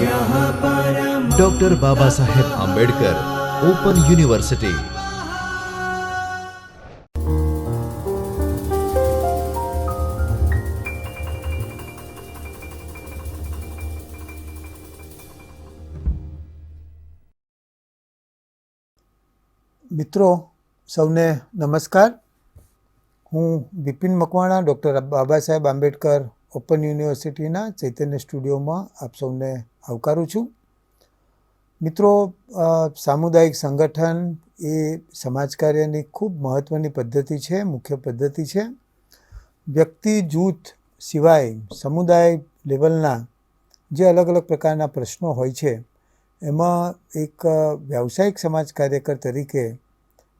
Doctor Baba Saheb Ambedkar open university મિત્રો, સૌને નમસ્કાર. હું બિપિન મકવાણા ડૉક્ટર બાબા સાહેબ આંબેડકર ઓપન યુનિવર્સિટીના ચૈતન્ય સ્ટુડિયોમાં આપ સૌને આવકારું છું. મિત્રો સામુદાયિક સંગઠન એ સમાજ કાર્યની ખૂબ મહત્ત્વની પદ્ધતિ છે, મુખ્ય પદ્ધતિ છે. વ્યક્તિ જૂથ સિવાય સમુદાય લેવલના જે અલગ અલગ પ્રકારના પ્રશ્નો હોય છે, એમાં એક વ્યાવસાયિક સમાજ કાર્યકર તરીકે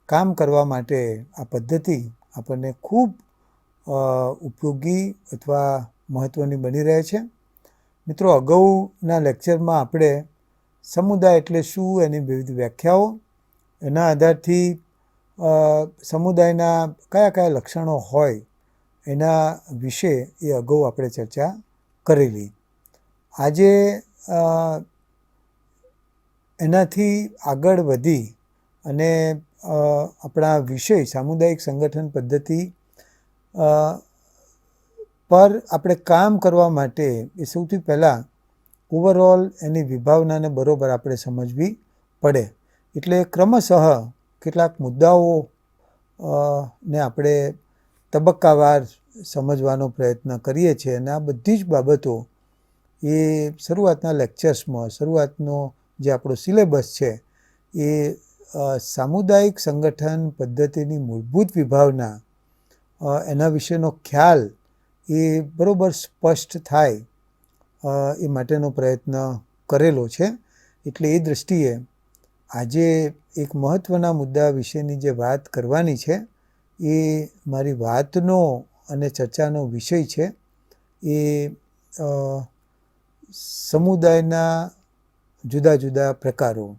કામ કરવા માટે આ પદ્ધતિ આપણને ખૂબ ઉપયોગી અથવા મહત્ત્વની બની રહે છે. મિત્રો, અગાઉના લેક્ચરમાં આપણે સમુદાય એટલે શું એની વિવિધ વ્યાખ્યાઓ, એના આધારથી સમુદાયના કયા કયા લક્ષણો હોય એના વિશે એ અગાઉ આપણે ચર્ચા કરેલી. આજે એનાથી આગળ વધી અને આપણા વિષય સામુદાયિક સંગઠન પદ્ધતિ પર આપણે કામ કરવા માટે એ સૌથી પહેલાં ઓવરઓલ એની વિભાવનાને બરોબર આપણે સમજવી પડે. એટલે ક્રમશઃ કેટલાક મુદ્દાઓ ને આપણે તબક્કાવાર સમજવાનો પ્રયત્ન કરીએ છીએ અને આ બધી જ બાબતો એ શરૂઆતના લેક્ચર્સમાં શરૂઆતનો જે આપણો સિલેબસ છે એ સામુદાયિક સંગઠન પદ્ધતિની મૂળભૂત વિભાવના એના વિશેનો ખ્યાલ એ બરાબર સ્પષ્ટ થાય એ માટેનો પ્રયત્ન કરેલો છે. એટલે એ દૃષ્ટિએ આજે એક મહત્ત્વના મુદ્દા વિશેની જે વાત કરવાની છે, એ મારી વાતનો અને ચર્ચાનો વિષય છે. એ સમુદાયના જુદા જુદા પ્રકારો.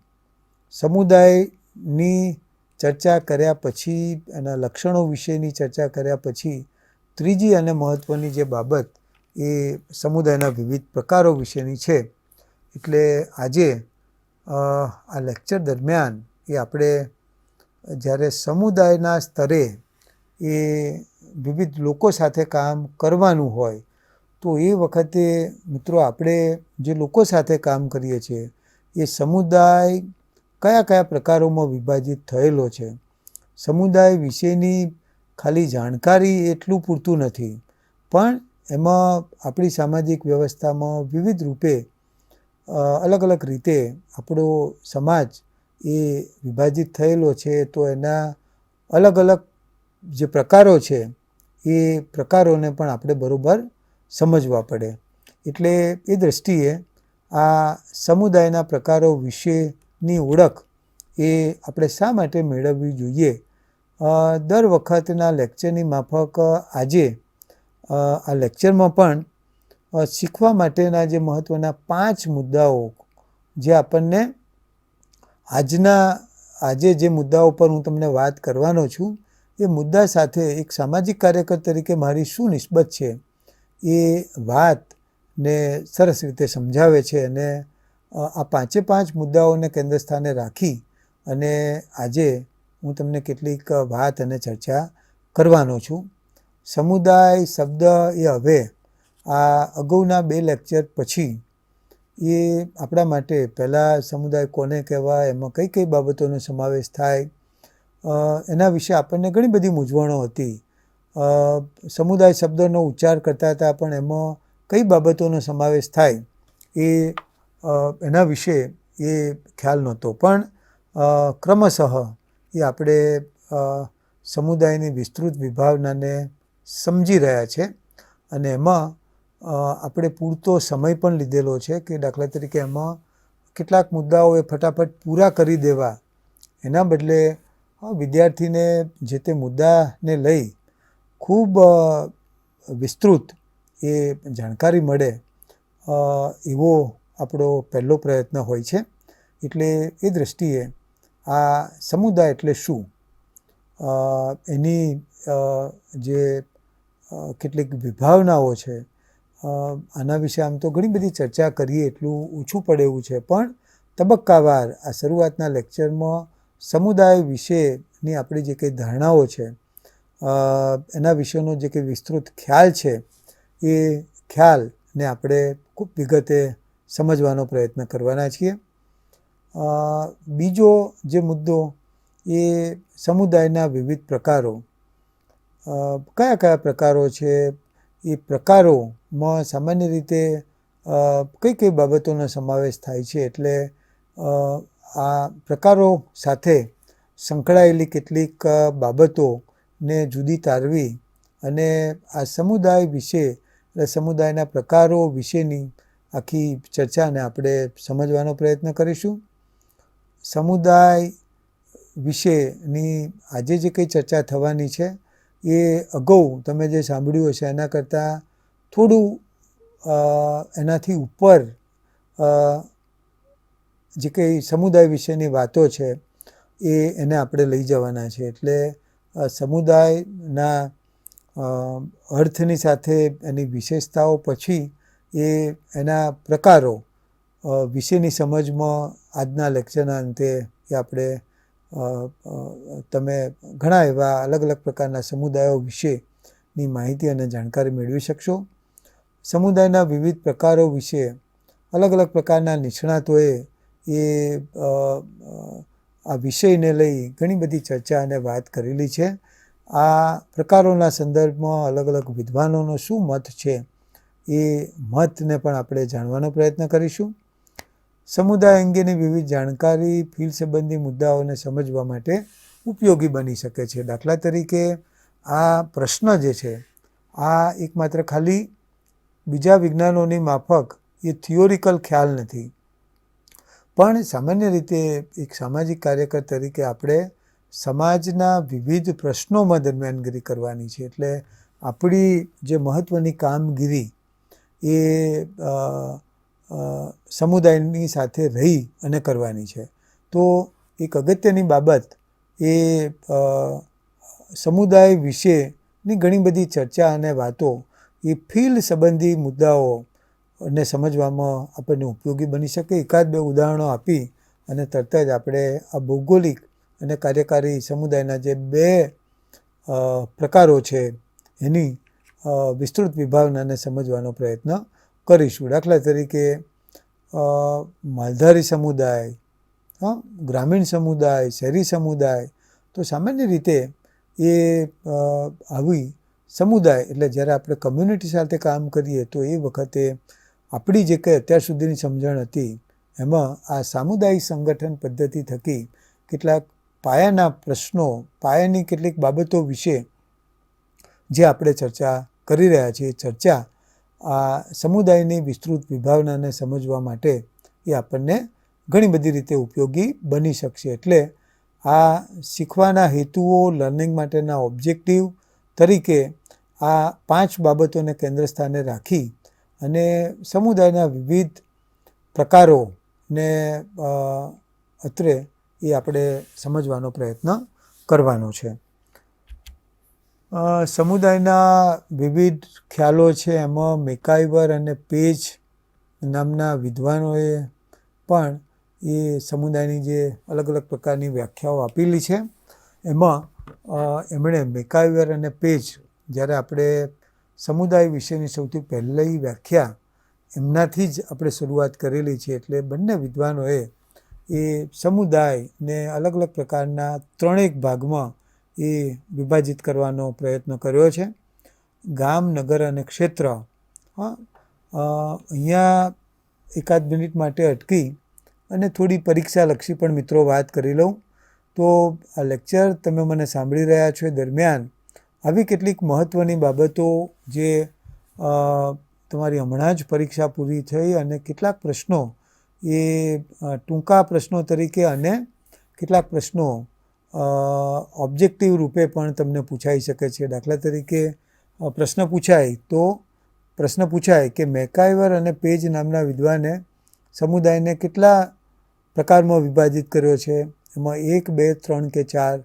સમુદાયની ચર્ચા કર્યા પછી, એના લક્ષણો વિશેની ચર્ચા કર્યા પછી ત્રીજી અને મહત્ત્વની જે બાબત એ સમુદાયના વિવિધ પ્રકારો વિશેની છે. એટલે આજે આ લેક્ચર દરમિયાન એ આપણે જ્યારે સમુદાયના સ્તરે એ વિવિધ લોકો સાથે કામ કરવાનું હોય, તો એ વખતે મિત્રો આપણે જે લોકો સાથે કામ કરીએ છીએ, એ સમુદાય કયા કયા પ્રકારોમાં વિભાજિત થયેલો છે? સમુદાય વિશેની ખાલી જાણકારી એટલું પૂરતું નથી. પણ એમાં આપણી સામાજિક વ્યવસ્થામાં વિવિધ રૂપે અલગ અલગ રીતે આપણો સમાજ એ વિભાજિત થયેલો છે, તો એના અલગ અલગ જે પ્રકારો છે, એ પ્રકારોને પણ આપણે બરોબર સમજવા પડે. એટલે એ દૃષ્ટિએ આ સમુદાયના પ્રકારો વિશેની ઓળખ એ આપણે શા માટે મેળવવી જોઈએ દર વખતના લેક્ચરની માફક આજે આ લેક્ચરમાં પણ શીખવા માટેના જે મહત્ત્વના પાંચ મુદ્દાઓ જે આપણને આજના, આજે જે મુદ્દાઓ પર હું તમને વાત કરવાનો છું, એ મુદ્દા સાથે એક સામાજિક કાર્યકર તરીકે મારી શું નિસ્બત છે. એ વાતને સરસ રીતે સમજાવે છે અને આ પાંચે પાંચ મુદ્દાઓને કેન્દ્ર સ્થાને રાખી અને આજે હું તમને કેટલીક વાત અને ચર્ચા કરવાનો છું. સમુદાય શબ્દ એ હવે આ અગાઉના બે લેક્ચર પછી એ આપણા માટે પહેલાં સમુદાય કોને કહેવાય, એમાં કઈ કઈ બાબતોનો સમાવેશ થાય એના વિશે આપણને ઘણી બધી મૂંઝવણો હતી. સમુદાય શબ્દનો ઉચ્ચાર કરતા હતા, પણ એમાં કઈ બાબતોનો સમાવેશ થાય એ એના વિશે એ ખ્યાલ નહોતો. પણ ક્રમશઃ એ આપણે સમુદાયની વિસ્તૃત વિભાવનાને સમજી રહ્યા છે અને એમાં આપણે પૂરતો સમય પણ લીધેલો છે કે દાખલા તરીકે એમાં કેટલાક મુદ્દાઓ એ ફટાફટ પૂરા કરી દેવા. એના બદલે વિદ્યાર્થીને જે તે મુદ્દાને લઈ ખૂબ વિસ્તૃત એ જાણકારી મળે એવો આપણો પહેલો પ્રયત્ન હોય છે. એટલે એ દૃષ્ટિએ આ સમુદાય એટલે શું? એની જે કેટલીક વિભાવનાઓ છે આના વિશે આમ તો ઘણી બધી ચર્ચા કરીએ, એટલું ઓછું પડે એવું છે. પણ તબક્કાવાર આ શરૂઆતના લેક્ચરમાં સમુદાય વિશેની આપણી જે કંઈ ધારણાઓ છે એના વિશેનો જે કંઈ વિસ્તૃત ખ્યાલ છે, એ ખ્યાલને આપણે ખૂબ વિગતે સમજવાનો પ્રયત્ન કરવાના છીએ. બીજો જે મુદ્દો એ સમુદાયના વિવિધ પ્રકારો. કયા કયા પ્રકારો છે? એ પ્રકારોમાં સામાન્ય રીતે કઈ કઈ બાબતોનો સમાવેશ થાય છે? એટલે આ પ્રકારો સાથે સંકળાયેલી કેટલીક બાબતોને જુદી તારવી અને આ સમુદાય વિશે, એટલે સમુદાયના પ્રકારો વિશેની આખી ચર્ચાને આપણે સમજવાનો પ્રયત્ન કરીશું. સમુદાય વિશેની આજે જે કંઈ ચર્ચા થવાની છે, એ અગાઉ તમે જે સાંભળ્યું હશે, એના કરતાં થોડું એનાથી ઉપર જે કંઈ સમુદાય વિશેની વાતો છે, એ એને આપણે લઈ જવાના છે. એટલે સમુદાયના અર્થની સાથે એની વિશેષતાઓ પછી એ એના પ્રકારો વિશેની સમજમાં આજના લેક્ચરના અંતે એ આપણે તમે ઘણા એવા અલગ અલગ પ્રકારના સમુદાયો વિશેની માહિતી અને જાણકારી મેળવી શકશો. સમુદાયના વિવિધ પ્રકારો વિશે અલગ અલગ પ્રકારના નિષ્ણાતોએ એ આ વિષયને લઈ ઘણી બધી ચર્ચા અને વાત કરેલી છે. આ પ્રકારોના સંદર્ભમાં અલગ અલગ વિદ્વાનોનો શું મત છે એ મતને પણ આપણે જાણવાનો પ્રયત્ન કરીશું. સમુદાય અંગેની વિવિધ જાણકારી, ફીલ્ડ સંબંધી મુદ્દાઓને સમજવા માટે ઉપયોગી બની શકે છે. દાખલા તરીકે, આ પ્રશ્ન જે છે, આ એકમાત્ર ખાલી બીજા વિજ્ઞાનોની માફક એ થિયોરિકલ ખ્યાલ નથી. પણ સામાન્ય રીતે એક સામાજિક કાર્યકર તરીકે આપણે સમાજના વિવિધ પ્રશ્નોમાં દરમિયાનગીરી કરવાની છે. એટલે આપણી જે મહત્ત્વની કામગીરી એ સમુદાયની સાથે રહી અને કરવાની છે. તો એક અગત્યની બાબત એ સમુદાય વિશેની ઘણી બધી ચર્ચા અને વાતો એ ફિલ્ડ સંબંધી મુદ્દાઓ ને સમજવામાં આપણને ઉપયોગી બની શકે. એકાદ બે ઉદાહરણો આપી અને તરત જ આપણે આ ભૌગોલિક અને કાર્યકારી સમુદાયના જે બે પ્રકારો છે એની વિસ્તૃત વિભાવનાને સમજવાનો પ્રયત્ન કરીશું. દાખલા તરીકે માલધારી સમુદાય હં ગ્રામીણ સમુદાય, શહેરી સમુદાય, તો સામાન્ય રીતે એ આવી સમુદાય, એટલે જ્યારે આપણે કમ્યુનિટી સાથે કામ કરીએ, તો એ વખતે આપણી જે કંઈ અત્યાર સુધીની સમજણ હતી, એમાં આ સામુદાયિક સંગઠન પદ્ધતિ થકી કેટલાક પાયાના પ્રશ્નો, પાયાની કેટલીક બાબતો વિશે જે આપણે ચર્ચા કરી રહ્યા છીએ, ચર્ચા આ સમુદાયની વિસ્તૃત વિભાવનાને સમજવા માટે એ આપણને ઘણી બધી રીતે ઉપયોગી બની શકશે. એટલે આ શીખવાના હેતુઓ લર્નિંગ માટેના ઓબ્જેક્ટિવ તરીકે આ પાંચ બાબતોને કેન્દ્ર સ્થાને રાખી અને સમુદાયના વિવિધ પ્રકારોને અત્રે એ આપણે સમજવાનો પ્રયત્ન કરવાનો છે. સમુદાયના વિવિધ ખ્યાલો છે. એમાં મેકાઈવર અને પેજ નામના વિદ્વાનોએ પણ એ સમુદાયની જે અલગ અલગ પ્રકારની વ્યાખ્યાઓ આપેલી છે. એમાં એમણે મેકાઈવર અને પેજ જ્યારે આપણે સમુદાય વિશેની સૌથી પહેલી વ્યાખ્યા એમનાથી જ આપણે શરૂઆત કરેલી છે એટલે બંને વિદ્વાનોએ એ સમુદાયને અલગ અલગ પ્રકારના ત્રણેક ભાગમાં એ વિભાજિત કરવાનો પ્રયત્ન કર્યો છે. ગામ, નગર અને ક્ષેત્ર અહીંયા એકાદ મિનિટ માટે અટકી અને થોડી પરીક્ષાલક્ષી પણ મિત્રો વાત કરી લઉં. તો આ લેક્ચર તમે મને સાંભળી રહ્યા છો દરમિયાન આવી કેટલીક મહત્ત્વની બાબતો જે તમારી હમણાં જ પરીક્ષા પૂરી થઈ અને કેટલાક પ્રશ્નો એ ટૂંકા પ્રશ્નો તરીકે અને કેટલાક પ્રશ્નો ઓબ્જેક્ટિવ રૂપે પણ તમને પૂછાઈ શકે છે. દાખલા તરીકે પ્રશ્ન પૂછાય તો પ્રશ્ન પૂછાય કે મેકાઈવર અને પેજ નામના વિદ્વાને સમુદાયને કેટલા પ્રકારમાં વિભાજિત કર્યો છે? એમાં એક, બે, ત્રણ કે ચાર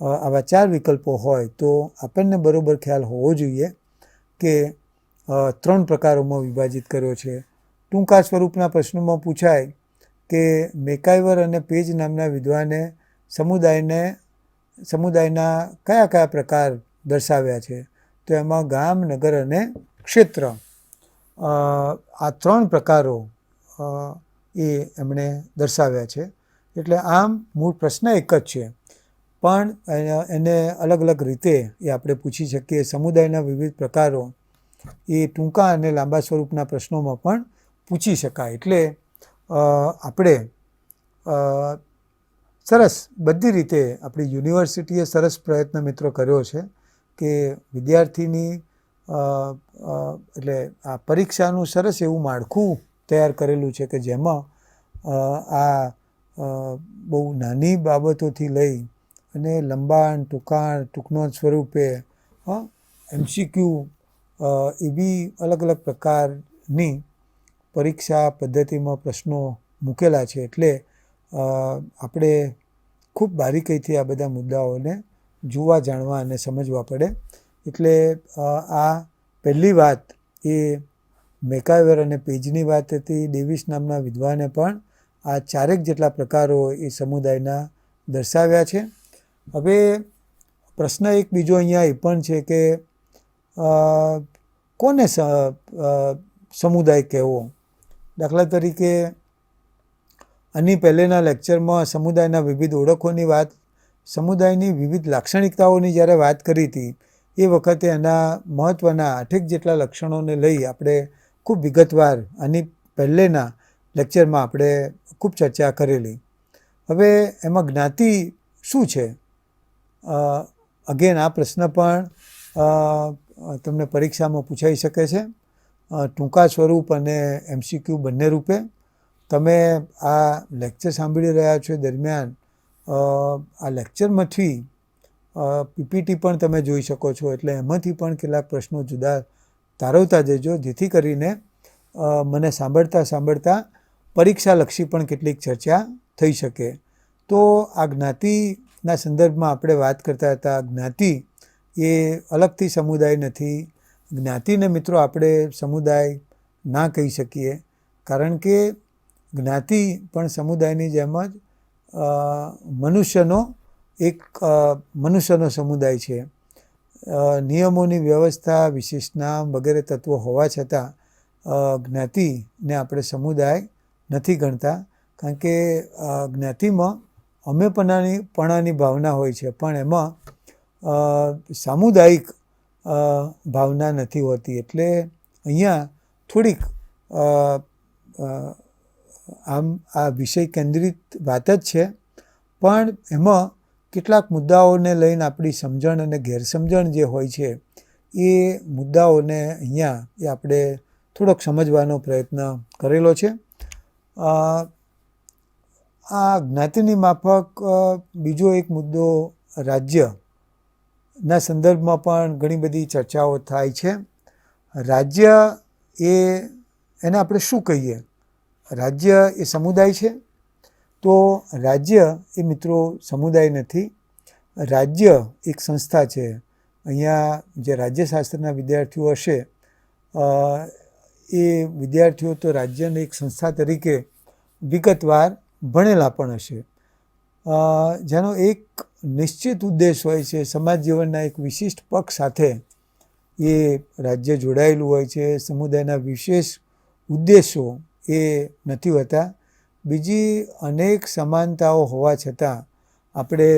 આવા ચાર વિકલ્પો હોય તો આપણને બરોબર ખ્યાલ હોવો જોઈએ કે ત્રણ પ્રકારોમાં વિભાજિત કર્યો છે. ટૂંકા સ્વરૂપના પ્રશ્નોમાં પૂછાય કે મેકાઈવર અને પેજ નામના વિદ્વાને સમુદાયને, સમુદાયના કયા કયા પ્રકાર દર્શાવ્યા છે? તો એમાં ગામ, નગર અને ક્ષેત્ર. આ ત્રણ પ્રકારો એ એમણે દર્શાવ્યા છે. એટલે આમ મૂળ પ્રશ્ન એક જ છે. પણ એને- અલગ અલગ રીતે એ આપણે પૂછી શકીએ. સમુદાયના વિવિધ પ્રકારો, એ ટૂંકા અને લાંબા સ્વરૂપના પ્રશ્નોમાં પણ પૂછી શકાય. એટલે આપણે સરસ. બધી રીતે આપણી યુનિવર્સિટીએ સરસ પ્રયત્ન મિત્રો કર્યો છે કે વિદ્યાર્થીની એટલે આ પરીક્ષાનું સરસ એવું માળખું તૈયાર કરેલું છે કે જેમાં આ બહુ નાની બાબતોથી લઈ અને લંબાણ ટૂંકાણ ટૂંકનોંધ સ્વરૂપે એમસીક્યુ બી અલગ અલગ પ્રકારની પરીક્ષા પદ્ધતિમાં પ્રશ્નો મૂકેલા છે. એટલે આપણે ખૂબ બારીકાઈથી આ બધા મુદ્દાઓને જોવા, જાણવા અને સમજવા પડે. એટલે આ પહેલી વાત એ મેકાવેર અને પેજની વાત હતી. ડેવિસ નામના વિદ્વાને પણ આ ચારેક જેટલા પ્રકારો એ સમુદાયના દર્શાવ્યા છે. હવે, પ્રશ્ન એક બીજો અહીંયા એ પણ છે કે કોને સમુદાય કહેવો? દાખલા તરીકે આની પહેલેના લેક્ચરમાં સમુદાયના વિવિધ ઓળખોની વાત, સમુદાયની વિવિધ લાક્ષણિકતાઓની જ્યારે વાત કરી હતી, એ વખતે એના મહત્ત્વના આઠેક જેટલા લક્ષણોને લઈ આપણે ખૂબ વિગતવાર આની પહેલેના લેક્ચરમાં આપણે ખૂબ ચર્ચા કરેલી. હવે એમાં જ્ઞાતિ શું છે? અગેન આ પ્રશ્ન પણ તમને પરીક્ષામાં પૂછાઈ શકે છે. ટૂંકા સ્વરૂપ અને એમસીક્યુ બંને રૂપે. તમે આ લેક્ચર સાંભળી રહ્યા છો દરમિયાન આ લેક્ચરમાંથી પીપીટી પણ તમે જોઈ શકો છો. એટલે એમાંથી પણ કેટલાક પ્રશ્નો જુદા તારવતા જજો, જેથી કરીને મને સાંભળતા સાંભળતા પરીક્ષાલક્ષી પણ કેટલીક ચર્ચા થઈ શકે. તો આ જ્ઞાતિના સંદર્ભમાં આપણે વાત કરતા હતા. જ્ઞાતિ એ અલગથી સમુદાય નથી. જ્ઞાતિને મિત્રો આપણે સમુદાય ના કહી શકીએ. કારણ કે જ્ઞાતિ પણ સમુદાયની જેમ જ મનુષ્યનો એક મનુષ્યનો સમુદાય છે. નિયમોની વ્યવસ્થા વિશેષ નામ વગેરે તત્વો હોવા છતાં જ્ઞાતિને આપણે સમુદાય નથી ગણતા. કારણ કે જ્ઞાતિમાં અમેપણાની, પણાની ભાવના હોય છે, પણ એમાં સામુદાયિક ભાવના નથી હોતી. એટલે અહીંયા થોડીક આમ આ વિષય કેન્દ્રિત વાત જ છે. પણ એમાં કેટલાક મુદ્દાઓને લઈને આપણી સમજણ અને ગેરસમજણ જે હોય છે, એ મુદ્દાઓને અહીંયા એ આપણે થોડોક સમજવાનો પ્રયત્ન કરેલો છે. આ જ્ઞાતિની માફક બીજો એક મુદ્દો રાજ્યના સંદર્ભમાં પણ ઘણી બધી ચર્ચાઓ થાય છે. રાજ્ય એ, એને આપણે શું કહીએ? રાજ્ય એ સમુદાય છે. તો રાજ્ય એ મિત્રો સમુદાય નથી. રાજ્ય એક સંસ્થા છે. અહીંયા જે રાજ્યશાસ્ત્રના વિદ્યાર્થીઓ હશે એ વિદ્યાર્થીઓ તો રાજ્યને એક સંસ્થા તરીકે વિગતવાર ભણેલા પણ હશે. જેનો એક નિશ્ચિત ઉદ્દેશ હોય છે, સમાજ જીવનના એક વિશિષ્ટ પક્ષ સાથે એ રાજ્ય જોડાયેલું હોય છે. સમુદાયના વિશેષ ઉદ્દેશો એ નથી હોતા. બીજી અનેક સમાનતાઓ હોવા છતાં આપણે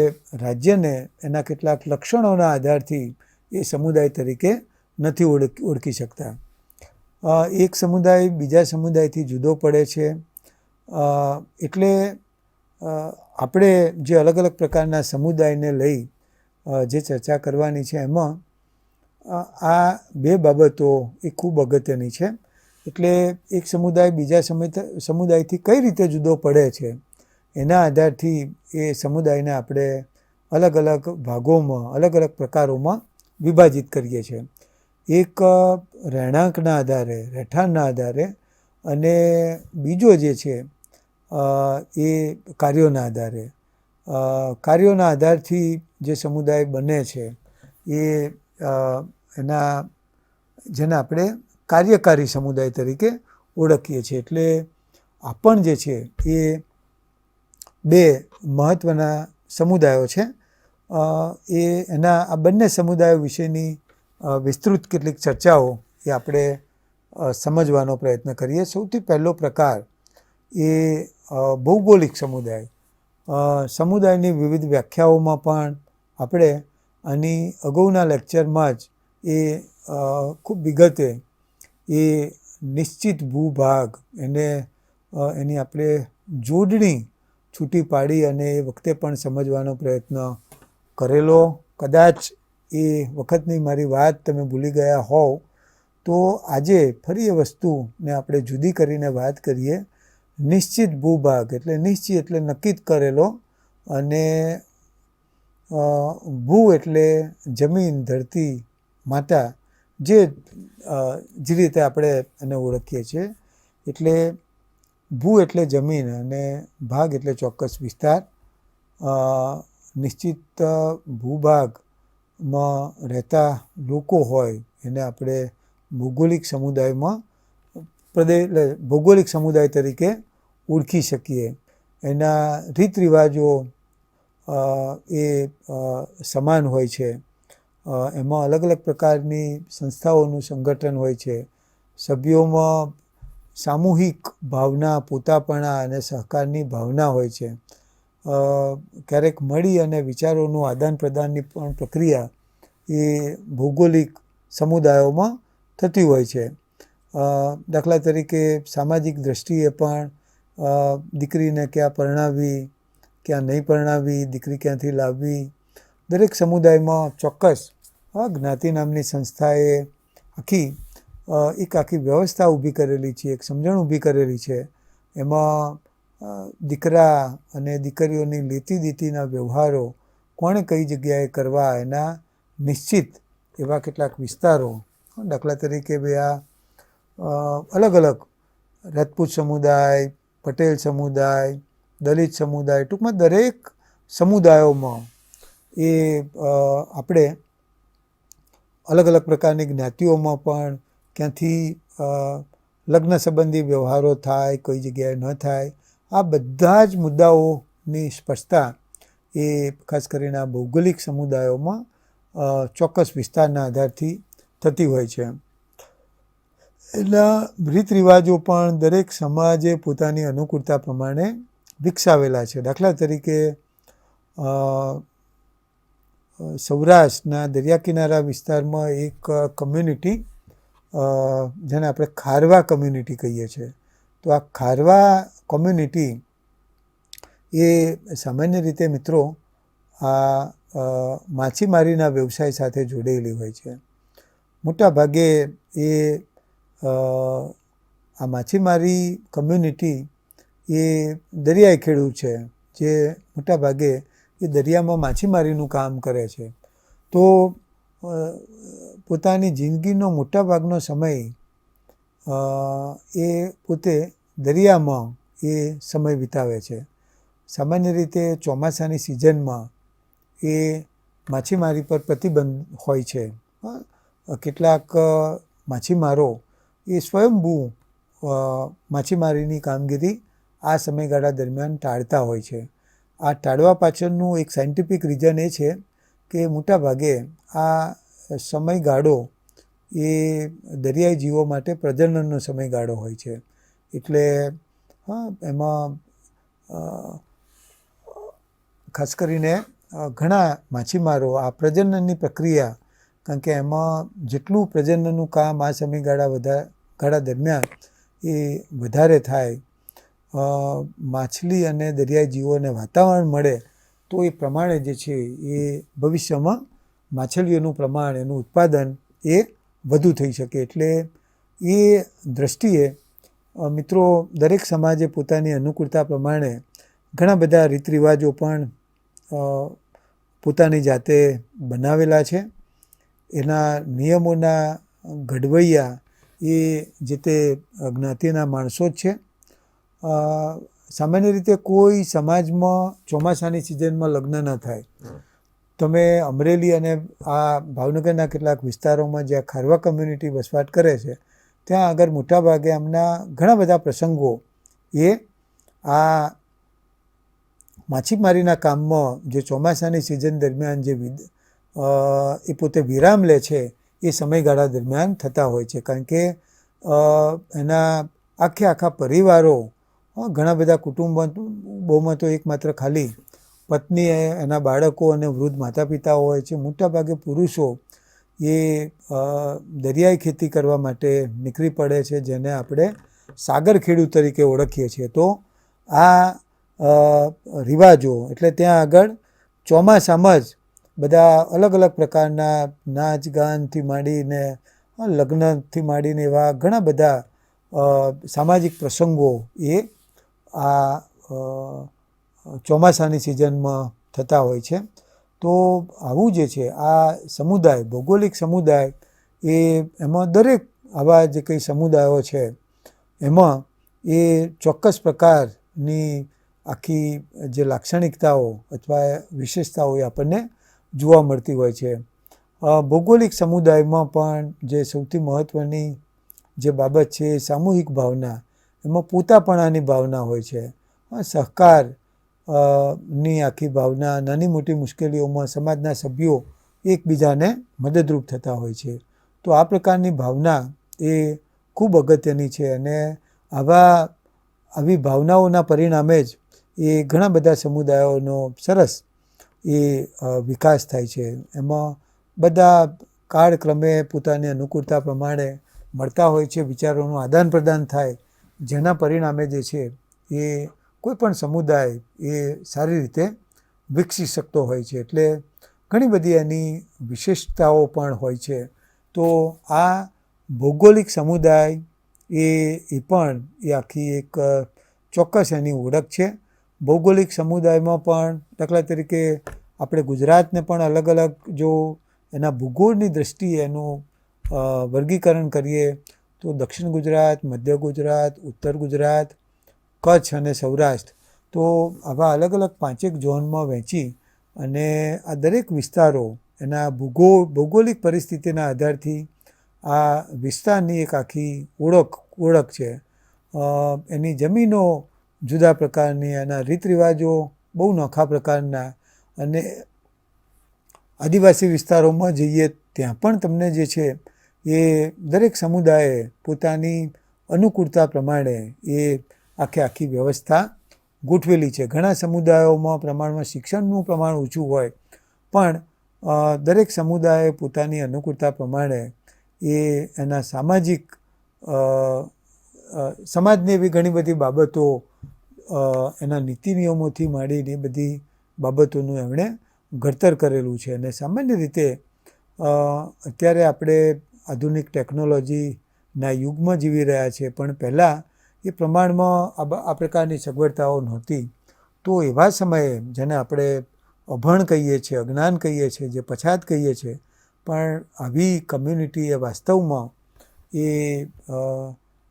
રાજ્યને એના કેટલાક લક્ષણોના આધારથી એ સમુદાય તરીકે નથી ઓળખી ઓળખી શકતા. એક સમુદાય બીજા સમુદાયથી જુદો પડે છે. એટલે આપણે જે અલગ અલગ પ્રકારના સમુદાયને લઈ જે ચર્ચા કરવાની છે એમાં આ બે બાબતો એ ખૂબ અગત્યની છે. એટલે એક સમુદાય બીજા સમુદાય સમુદાયથી કઈ રીતે જુદો પડે છે, એના આધારથી એ સમુદાયને આપણે અલગ અલગ ભાગોમાં, અલગ અલગ પ્રકારોમાં વિભાજિત કરીએ છીએ. એક રહેણાંકના આધારે, રહેઠાણના આધારે અને બીજો જે છે એ કાર્યોના આધારે. કાર્યોના આધારથી જે સમુદાય બને છે, એ એના, જેને આપણે કાર્યકારી સમુદાય તરીકે ઓળખીએ છીએ. એટલે આપણ જે છે એ બે મહત્ત્વના સમુદાયો છે. એ એના, આ બંને સમુદાયો વિશેની વિસ્તૃત કેટલીક ચર્ચાઓ એ આપણે સમજવાનો પ્રયત્ન કરીએ. સૌથી પહેલો પ્રકાર એ ભૌગોલિક સમુદાય. સમુદાયની વિવિધ વ્યાખ્યાઓમાં પણ આપણે આની અગાઉના લેક્ચરમાં જ એ ખૂબ વિગતે એ નિશ્ચિત ભૂભાગ, એને એની આપણે જોડણી છૂટી પાડી અને એ વખતે પણ સમજવાનો પ્રયત્ન કરેલો. કદાચ એ વખતની મારી વાત તમે ભૂલી ગયા હોવ, તો આજે ફરી એ વસ્તુને આપણે જુદી કરીને વાત કરીએ. નિશ્ચિત ભૂભાગ એટલે નિશ્ચિત એટલે નક્કી કરેલો અને ભૂ એટલે જમીન, ધરતી, માતા જે જે રીતે આપણે એને ઓળખીએ છીએ, એટલે ભૂ એટલે જમીન અને ભાગ એટલે ચોક્કસ વિસ્તાર નિશ્ચિત ભૂભાગમાં રહેતા લોકો હોય એને આપણે ભૌગોલિક સમુદાયમાં પ્રદેશ ભૌગોલિક સમુદાય તરીકે ઓળખી શકીએ. એના રીત રિવાજો એ સમાન હોય છે. એમાં અલગ અલગ પ્રકારની સંસ્થાઓનું સંગઠન હોય છે. સભ્યોમાં સામૂહિક ભાવના, પોતાપણા અને સહકારની ભાવના હોય છે. ક્યારેક મળી અને વિચારોનું આદાન પ્રદાનની પણ પ્રક્રિયા એ ભૌગોલિક સમુદાયોમાં થતી હોય છે. દાખલા તરીકે સામાજિક દ્રષ્ટિએ પણ દીકરીને ક્યાં પરણાવવી ક્યાં નહીં પરણાવવી દીકરી ક્યાંથી લાવવી, દરેક સમુદાયમાં ચોક્કસ અ, જ્ઞાતિ નામની સંસ્થાએ આખી એક આખી વ્યવસ્થા ઊભી કરેલી છે એક સમજણ ઊભી કરેલી છે. એમાં દીકરા અને દીકરીઓની લેતી દીતીના વ્યવહારો કોણે કઈ જગ્યાએ કરવા એના નિશ્ચિત એવા કેટલાક વિસ્તારો. દાખલા તરીકે બે આ અલગ અલગ રાજપૂત સમુદાય પટેલ સમુદાય દલિત સમુદાય ટૂંકમાં દરેક સમુદાયોમાં એ આપણે અલગ અલગ પ્રકારની જ્ઞાતિઓમાં પણ ક્યાંથી લગ્ન સંબંધી વ્યવહારો થાય, કોઈ જગ્યાએ ન થાય, આ બધા જ મુદ્દાઓની સ્પષ્ટતા એ ખાસ કરીને આ ભૌગોલિક સમુદાયોમાં ચોક્કસ વિસ્તારના આધારથી થતી હોય છે. એટલા રીત રિવાજો પણ દરેક સમાજે પોતાની અનુકૂળતા પ્રમાણે વિકસાવેલા છે. દાખલા તરીકે સૌરાષ્ટ્રના દરિયા કિનારા વિસ્તારમાં એક કમ્યુનિટી જેને આપણે ખારવા કમ્યુનિટી કહીએ છીએ. તો આ ખારવા કોમ્યુનિટી એ સામાન્ય રીતે મિત્રો આ માછીમારીના વ્યવસાય સાથે જોડાયેલી હોય છે. મોટા ભાગે એ આ માછીમારી કમ્યુનિટી એ દરિયાઈ ખેડૂત છે, જે મોટા ભાગે એ દરિયામાં માછીમારીનું કામ કરે છે. તો પોતાની જિંદગીનો મોટા ભાગનો સમય એ પોતે દરિયામાં એ સમય વિતાવે છે. સામાન્ય રીતે ચોમાસાની સિઝનમાં એ માછીમારી પર પ્રતિબંધ હોય છે. કેટલાક માછીમારો એ સ્વયંભૂ માછીમારીની કામગીરી આ સમયગાળા દરમિયાન ટાળતા હોય છે. આ ટાળવા પાછળનું એક સાયન્ટિફિક રીઝન એ છે કે મોટા ભાગે આ સમયગાળો એ દરિયાઈ જીવો માટે પ્રજનનનો સમયગાળો હોય છે. એટલે, હા, એમાં ખાસ કરીને ઘણા માછીમારો આ પ્રજનનની પ્રક્રિયા, કારણ કે એમાં જેટલું પ્રજનનનું કામ આ સમયગાળા વધારા ગાળા દરમિયાન એ વધારે થાય માછલી અને દરિયાઈ જીવોને વાતાવરણ મળે તો એ પ્રમાણે જે છે એ ભવિષ્યમાં માછલીઓનું પ્રમાણ, એનું ઉત્પાદન એ વધુ થઈ શકે. એટલે એ દૃષ્ટિએ મિત્રો, દરેક સમાજે પોતાની અનુકૂળતા પ્રમાણે ઘણા બધા રીત રિવાજો પણ પોતાની જાતે બનાવેલા છે. એના નિયમોના ઘડવૈયા એ જે તે જ્ઞાતિના માણસો જ છે. સામાન્ય રીતે કોઈ સમાજમાં ચોમાસાની સિઝનમાં લગ્ન ન થાય. તમે અમરેલી અને આ ભાવનગરના કેટલાક વિસ્તારોમાં જ્યાં ખારવા કમ્યુનિટી વસવાટ કરે છે ત્યાં આગળ મોટાભાગે એમના ઘણા બધા પ્રસંગો એ આ માછીમારીના કામમાં જે ચોમાસાની સિઝન દરમિયાન જે વિદ- એ પોતે વિરામ લે છે એ સમયગાળા દરમિયાન થતા હોય છે. કારણ કે એના આખે આખા પરિવારો ઘણા બધા કુટુંબ બહુમાં તો એકમાત્ર ખાલી પત્ની એના બાળકો અને વૃદ્ધ માતા પિતા હોય છે. મોટાભાગે પુરુષો એ દરિયાઈ ખેતી કરવા માટે નીકળી પડે છે, જેને આપણે સાગર ખેડૂત તરીકે ઓળખીએ છીએ. તો આ રિવાજો એટલે ત્યાં આગળ ચોમાસામાં જ બધા અલગ અલગ પ્રકારના નાચ ગાનથી માંડીને, લગ્નથી માંડીને એવા ઘણા બધા સામાજિક પ્રસંગો એ આ ચોમાસાની સિઝનમાં થતા હોય છે. તો આવું જે છે, આ સમુદાય, ભૌગોલિક સમુદાય, એ એમાં દરેક આવા જે કંઈ સમુદાયો છે, એમાં એ ચોક્કસ પ્રકારની આખી જે લાક્ષણિકતાઓ અથવા વિશેષતાઓ એ આપણને જોવા મળતી હોય છે. ભૌગોલિક સમુદાયમાં પણ જે સૌથી મહત્ત્વની જે બાબત છે સામૂહિક ભાવના એમાં પોતાપણાની ભાવના હોય છે. સહકારની આખી ભાવના, નાની મોટી મુશ્કેલીઓમાં સમાજના સભ્યો એકબીજાને મદદરૂપ થતા હોય છે. તો આ પ્રકારની ભાવના એ ખૂબ અગત્યની છે અને આવા, આવી ભાવનાઓના પરિણામે જ એ ઘણા બધા સમુદાયોનો સરસ એ વિકાસ થાય છે. એમાં બધા કાળક્રમે પોતાની અનુકૂળતા પ્રમાણે મળતા હોય છે, વિચારોનું આદાન પ્રદાન થાય જેના પરિણામે જે છે એ કોઈ પણ સમુદાય એ સારી રીતે વિકસી શકતો હોય છે. એટલે ઘણી બધી એની વિશેષતાઓ પણ હોય છે. તો આ ભૌગોલિક સમુદાય એ એ પણ એ આખી એક ચોક્કસ એની ઓળખ છે. ભૌગોલિક સમુદાયમાં પણ દાખલા તરીકે આપણે ગુજરાતને પણ અલગ અલગ જો એના ભૂગોળની દૃષ્ટિએ એનું વર્ગીકરણ કરીએ તો દક્ષિણ ગુજરાત, મધ્ય ગુજરાત, ઉત્તર ગુજરાત, કચ્છ અને સૌરાષ્ટ્ર. તો આવા અલગ અલગ પાંચેક ઝોનમાં વહેંચી અને આ દરેક વિસ્તારો એના ભૂગોળ ભૌગોલિક પરિસ્થિતિના આધારથી આ વિસ્તારની એક આખી ઓળખ ઓળખ છે. એની જમીનો જુદા પ્રકારની, એના રીત રિવાજો બહુ નોખા પ્રકારના અને આદિવાસી વિસ્તારોમાં જઈએ ત્યાં પણ તમને જે છે એ દરેક સમુદાયે પોતાની અનુકૂળતા પ્રમાણે એ આખે આખી વ્યવસ્થા ગોઠવેલી છે. ઘણા સમુદાયોમાં પ્રમાણમાં શિક્ષણનું પ્રમાણ ઓછું હોય, પણ દરેક સમુદાયે પોતાની અનુકૂળતા પ્રમાણે એ એના સામાજિક સમાજની એવી ઘણી બધી બાબતો એના નીતિ નિયમોથી માંડીને બધી બાબતોનું એમણે ઘડતર કરેલું છે. અને સામાન્ય રીતે અત્યારે આપણે આધુનિક ટેકનોલોજીના યુગમાં જીવી રહ્યા છે, પણ પહેલાં એ પ્રમાણમાં આ પ્રકારની સગવડતાઓ નહોતી. તો એવા સમયે જેને આપણે અભણ કહીએ છીએ, અજ્ઞાન કહીએ છીએ, જે પછાત કહીએ છીએ, પણ આવી કમ્યુનિટી એ વાસ્તવમાં એ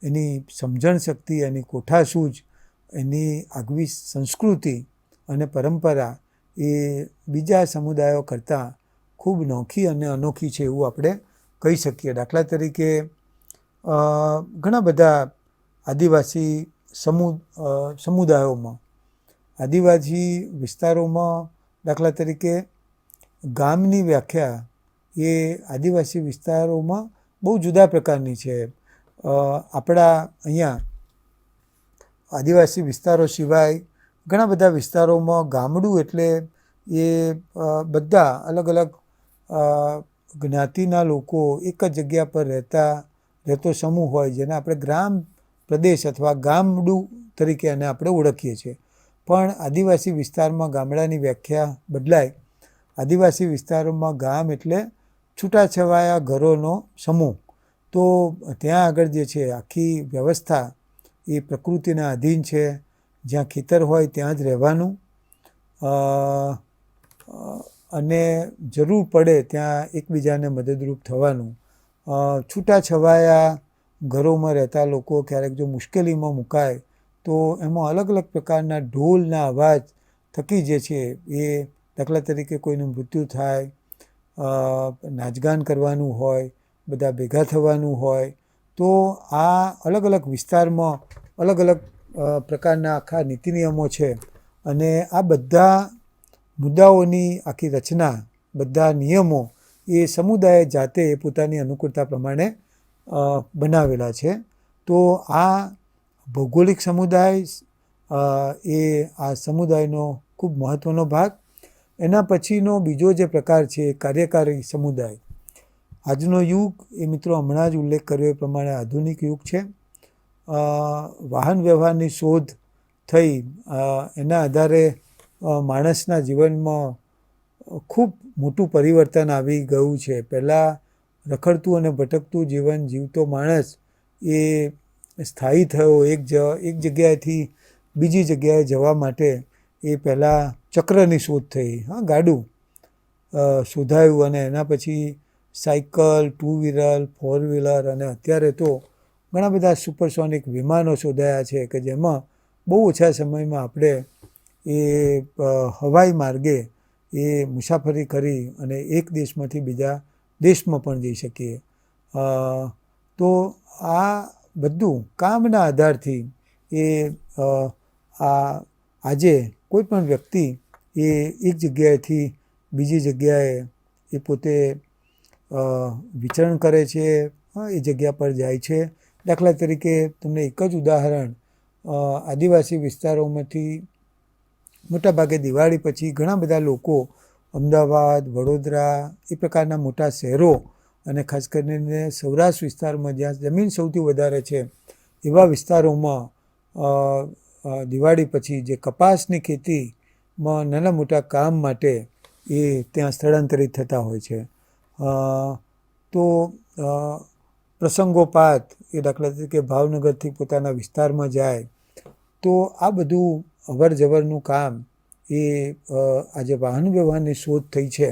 એની સમજણ શક્તિ, એની કોઠાસૂઝ, એની આગવી સંસ્કૃતિ અને પરંપરા એ બીજા સમુદાયો કરતાં ખૂબ નોખી અને અનોખી છે એવું આપણે કહી શકીએ. દાખલા તરીકે ઘણા બધા આદિવાસી સમુ સમુદાયોમાં, આદિવાસી વિસ્તારોમાં દાખલા તરીકે ગામની વ્યાખ્યા એ આદિવાસી વિસ્તારોમાં બહુ જુદા પ્રકારની છે. આપણા અહીંયા આદિવાસી વિસ્તારો સિવાય ઘણા બધા વિસ્તારોમાં ગામડું એટલે એ બધા અલગ અલગ જ્ઞાતિના લોકો એક જ જગ્યા પર રહેતા, રહેતો સમૂહ હોય જેને આપણે ગ્રામ પ્રદેશ અથવા ગામડું તરીકે એને આપણે ઓળખીએ છીએ. પણ આદિવાસી વિસ્તારમાં ગામડાની વ્યાખ્યા બદલાય. આદિવાસી વિસ્તારોમાં ગામ એટલે છૂટાછવાયા ઘરોનો સમૂહ. તો ત્યાં આગળ જે છે આખી વ્યવસ્થા એ પ્રકૃતિના આધીન છે. જ્યાં ખેતર હોય ત્યાં જ રહેવાનું. અને જરૂર પડે ત્યાં એકબીજાને મદદરૂપ થવાનું. છૂટાછવાયા ઘરોમાં રહેતા લોકો ક્યારેક જો મુશ્કેલીમાં મુકાય, તો એમાં અલગ અલગ પ્રકારના ઢોલના અવાજ થકી જે છે એ દાખલા તરીકે કોઈનું મૃત્યુ થાય નાચગાન કરવાનું હોય, બધા ભેગા થવાનું હોય, તો આ અલગ અલગ વિસ્તારમાં અલગ અલગ પ્રકારના આખા નીતિ નિયમો છે. અને આ બધા મુદ્દાઓની આખી રચના, બધા નિયમો એ સમુદાય જાતે પોતાની અનુકૂળતા પ્રમાણે બનાવેલા છે. તો આ ભૌગોલિક સમુદાય એ આ સમુદાયનો ખૂબ મહત્ત્વનો ભાગ. એના પછીનો બીજો જે પ્રકાર છે કાર્યકારી સમુદાય. આજનો યુગ એ મિત્રો હમણાં જ ઉલ્લેખ કર્યો એ પ્રમાણે આધુનિક યુગ છે. વાહન વ્યવહારની શોધ થઈ એના આધારે માણસના જીવનમાં ખૂબ મોટું પરિવર્તન આવી ગયું છે. પહેલાં રખડતું અને ભટકતું જીવન જીવતો માણસ એ સ્થાયી થયો એક જ, એક જગ્યાએથી બીજી જગ્યાએ જવા માટે એ પહેલાં ચક્રની શોધ થઈ. હા, ગાડું શોધાયું અને એના પછી cycle two wheeler four wheeler અને અત્યારે તો ઘણા બધા સુપરસોનિક વિમાનો શોધાયા છે કે જેમાં બહુ ઓછા સમયમાં આપણે એ હવાઈ માર્ગે એ મુસાફરી કરી અને એક દેશમાંથી બીજા દેશમાં પણ જઈ શકીએ. તો આ બધું કામના આધારથી એ આ, આજે કોઈ પણ વ્યક્તિ એ એક જગ્યાએથી બીજી જગ્યાએ એ પોતે વિચરણ કરે છે એ જગ્યા પર જાય છે. દાખલા તરીકે તમને એક જ ઉદાહરણ આદિવાસી વિસ્તારોમાંથી મોટાભાગે દિવાળી પછી ઘણા બધા લોકો અમદાવાદ, વડોદરા એ પ્રકારના મોટા શહેરો અને ખાસ કરીને સૌરાષ્ટ્ર વિસ્તારમાં જ્યાં જમીન સૌથી વધારે છે, એવા વિસ્તારોમાં દિવાળી પછી જે કપાસની ખેતીમાં નાના મોટા કામ માટે એ ત્યાં સ્થળાંતરિત થતા હોય છે. તો પ્રસંગોપાત એ દાખલા તરીકે ભાવનગરથી પોતાના વિસ્તારમાં જાય, તો આ બધું અવર જવરનું કામ એ આજે વાહન વ્યવહારની શોધ થઈ છે.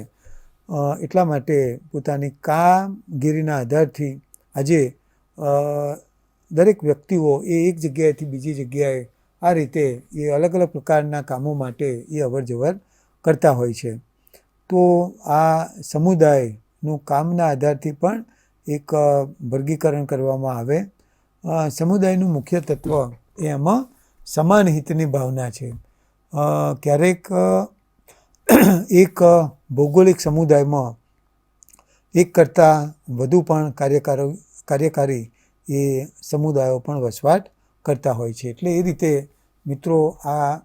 એટલા માટે પોતાની કામગીરીના આધારથી આજે દરેક વ્યક્તિઓ એ એક જગ્યાએથી બીજી જગ્યાએ આ રીતે એ અલગ અલગ પ્રકારના કામો માટે એ અવર જવર કરતા હોય છે. તો આ સમુદાયનું કામના આધારથી પણ એક વર્ગીકરણ કરવામાં આવે. સમુદાયનું મુખ્ય તત્વ એ એમાં સમાન હિતની ભાવના છે. ક્યારેક એક ભૌગોલિક સમુદાયમાં એક કરતાં વધુ પણ કાર્યકારો, કાર્યકારી એ સમુદાયો પણ વસવાટ કરતા હોય છે. એટલે એ રીતે મિત્રો આ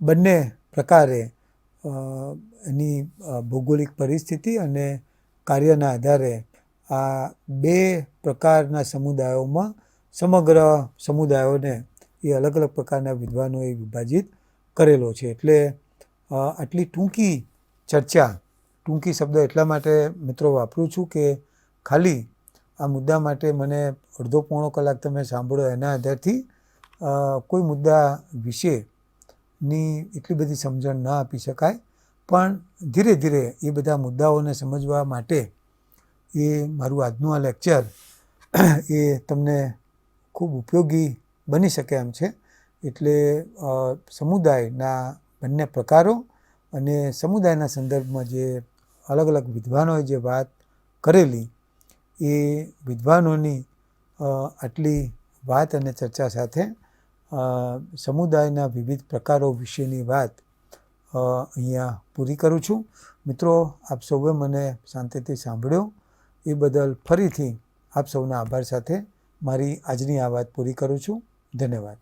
બંને પ્રકારે એની ભૌગોલિક પરિસ્થિતિ અને કાર્યના આધારે આ બે પ્રકારના સમુદાયોમાં સમગ્ર સમુદાયોને એ અલગ અલગ પ્રકારના વિદ્વાનોએ વિભાજિત કરેલો છે. એટલે આટલી ટૂંકી ચર્ચા, ટૂંકી શબ્દ એટલા માટે મિત્રો વાપરું છું કે ખાલી આ મુદ્દા માટે મને અડધો પોણો કલાક તમે સાંભળો એના આધારથી કોઈ મુદ્દા વિશેની એટલી બધી સમજણ ના આપી શકાય. પણ ધીરે ધીરે એ બધા મુદ્દાઓને સમજવા માટે એ મારું આજનું આ લેક્ચર એ તમને ખૂબ ઉપયોગી બની શકે એમ છે. એટલે સમુદાયના બંને પ્રકારો અને સમુદાયના સંદર્ભમાં જે અલગ અલગ વિદ્વાનોએ જે વાત કરેલી, એ વિદ્વાનોની આટલી વાત અને ચર્ચા સાથે સમુદાયના વિવિધ પ્રકારો વિશેની વાત અહીંયા પૂરી કરું છું. મિત્રો, આપ સૌએ મને શાંતિથી સાંભળ્યો. એ બદલ ફરીથી આપ સૌના આભાર સાથે મારી આજની આ વાત પૂરી કરું છું. ધન્યવાદ.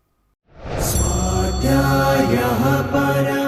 પર